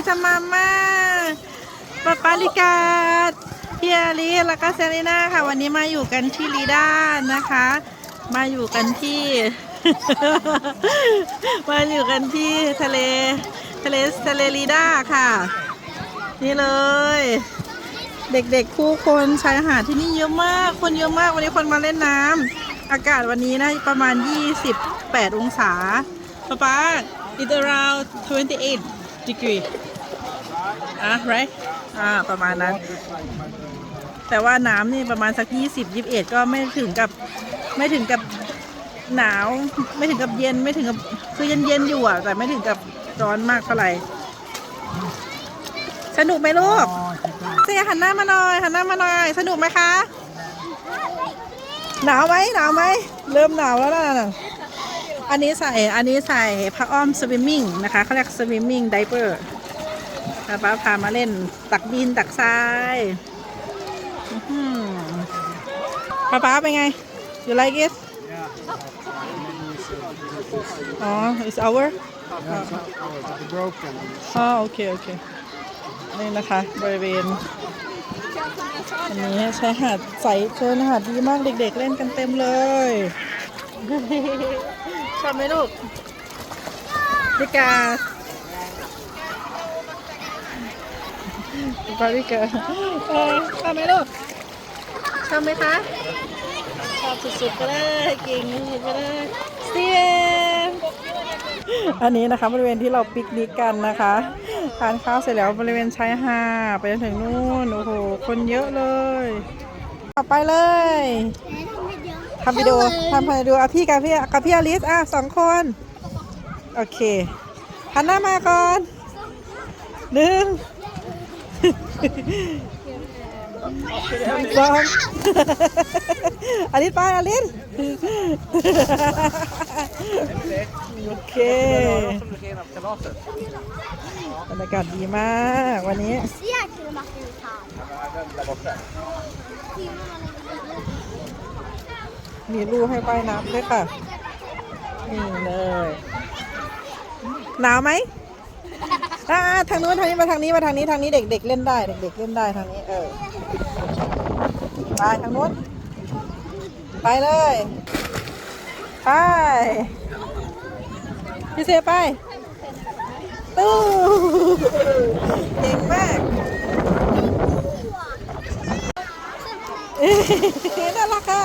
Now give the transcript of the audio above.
ที่จะมาม่าปาปาลิกาเพี่อาลีแล้วก็เซรีน่าค่ะ วันนี้มาอยู่กันที่ลีด้านะคะ มาอยู่กันที่ มาอยู่กันที่ทะเลทะเลทะเลลีด้าค่ะ นี่เลย เด็กๆคู่คนชายหาดที่นี่เยอะมาก คนเยอะมากวันนี้คนมาเล่นน้ำอากาศวันนี้นะประมาณ 28 องศาป๊าป๊า it's around 28 degree อะ right อ่า ประมาณนั้น แต่ว่าน้ำนี่ประมาณสัก 20 21 ก็ไม่ถึงกับไม่ถึงกับหนาว ไม่ถึงกับเย็นไม่ถึงกับคือเย็นๆอยู่อะ แต่ไม่ถึงกับร้อนมากเท่าไหร่ สนุกไหมลูกเสียหันหน้ามาหน่อยหันหน้ามาหน่อย สนุกไหมคะ หนาวไหมหนาวไหม เริ่มหนาวแล้วนะ อันนี้ใส่ อันนี้ใส่ผ้าอ้อมสวิมมิ่งนะคะเขาเรียกสวิมมิ่งไดเปอร์ป้าพามาเล่นตักดินตักทรายอื้อหือป้าป้าเป็นไง you like it อ๋อ it's our broken. อ๋อโอเคโอเคนี่นะคะ บริเวณอันนี้ชายหาดใสเชิญหาดดีมากเด็กๆเล่นกันเต็มเลย ชอบไหมลูกพิกาปาริกาเออชอบไหมลูกชอบไหมคะชอบสุดๆไปเลยเก่งสุดๆไปเลยสตีเวนอันนี้นะคะบริเวณที่เราปิกนิกกันนะคะทานข้าวเสร็จแล้วบริเวณชายหาดไปจนถึงนู่นโอ้โหคนเยอะเลยต่อไปเลย ทำวิดีโอทำวิดีโออะพี่กับพี่กับพี่อลิสอะสองคน โอเคหันหน้ามาก่อนหนึ่งสองอลิสไปอลิสโอเคบรรยากาศดีมากวันนี้ มีรูให้ว่ายน้ำด้วยค่ะ นี่เลย หนาวไหมอ่าทางนู้นทางนี้มาทางนี้มาทางนี้ทางนี้เด็ก ๆ เล่นได้ เด็ก ๆ เล่นได้ทางนี้ เออ ไปทางนู้น ไปเลย ไปพี่เซไป ตู้เก่งมากเอ๊ะน่ารักค่ะ